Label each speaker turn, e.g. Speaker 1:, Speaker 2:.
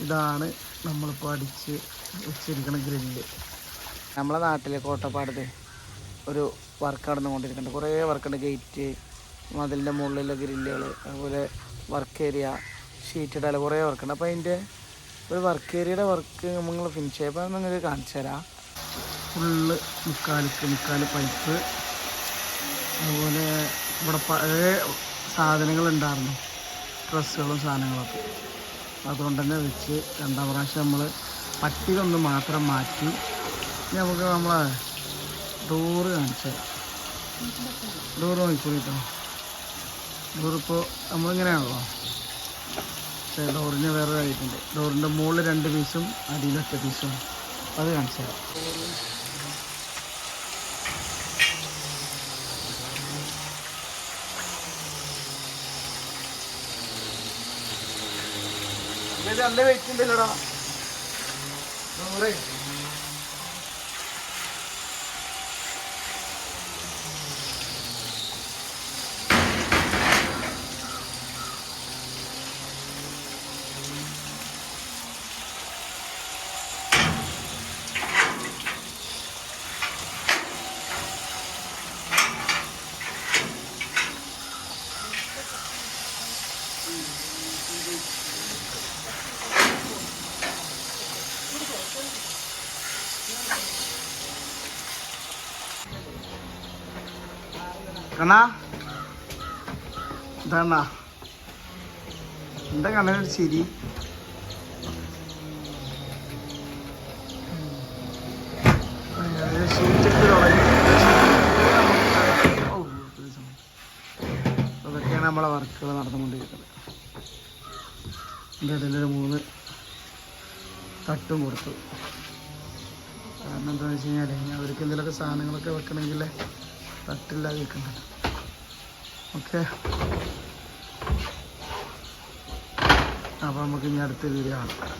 Speaker 1: ഇതാണ് നമ്മളിപ്പോൾ അടിച്ച് വെച്ചിരിക്കുന്ന ഗ്രില്ല്. നമ്മളെ നാട്ടിലെ കോട്ടപ്പാടത്ത് ഒരു വർക്ക് നടന്നുകൊണ്ടിരിക്കുന്നുണ്ട്. കുറേ വർക്കുണ്ട്. ഗേറ്റ് മതിലിന്റെ മുകളിലുള്ള ഗ്രില്ലുകൾ അതുപോലെ വർക്ക് ഏരിയ ഷീറ്റ് ഇടാൽ കുറേ വർക്കുണ്ട്. അപ്പോൾ അതിന്റെ ഒരു വർക്ക് ഏരിയയുടെ വർക്ക് നിങ്ങൾ ഫിനിഷ് ചെയ്യുമ്പോൾ നിങ്ങൾക്ക് കാണിച്ചു തരാം. ഫുള്ള് മുക്കാലിക്ക് മുക്കാൽ പൈപ്പ്. അതുപോലെ ഇവിടെ പഴയ സാധനങ്ങൾ ഉണ്ടായിരുന്നു. ഡ്രസ്സുകളും സാധനങ്ങളൊക്കെ. അതുകൊണ്ട് തന്നെ വെച്ച് രണ്ടാം പ്രാവശ്യം നമ്മൾ പട്ടികൊന്ന് മാത്രം മാറ്റി. നമുക്ക് നമ്മളെ ഡോറ് കാണിച്ചു ഡോറ് നോക്കിക്കോളൂ കേട്ടോ. ഡോറിപ്പോൾ നമ്മളിങ്ങനെയാണല്ലോ. പക്ഷേ ഡോറിന് വേറെ ആയിട്ടുണ്ട് ഡോറിന്റെ മുകളിൽ രണ്ട് പീസും അടിയിലൊറ്റ പീസും അത് കാണിച്ചു തരാം. നല്ല വെയിറ്റ് ഉണ്ടല്ലോടാ? നൂറ്. കണ്ണാ. ഇതാണ്ണാ എന്താ കണ്ണനൊരു ചിരി. അതൊക്കെയാണ് നമ്മളെ വർക്കുകൾ നടന്നുകൊണ്ടിരിക്കുന്നത്. ഇതിന്റെ ഇടയിൽ മൂന്ന് തട്ടും കൊടുത്തു. കാരണം എന്താണെന്ന് വെച്ച് കഴിഞ്ഞാൽ ഇനി അവർക്ക് എന്തെങ്കിലുമൊക്കെ സാധനങ്ങളൊക്കെ വെക്കണമെങ്കിൽ തട്ടില്ലാതെ വെക്കുന്നുണ്ട് ഓക്കെ. അപ്പോൾ നമുക്ക് ഇനി അടുത്ത വീഡിയോ കാണാം.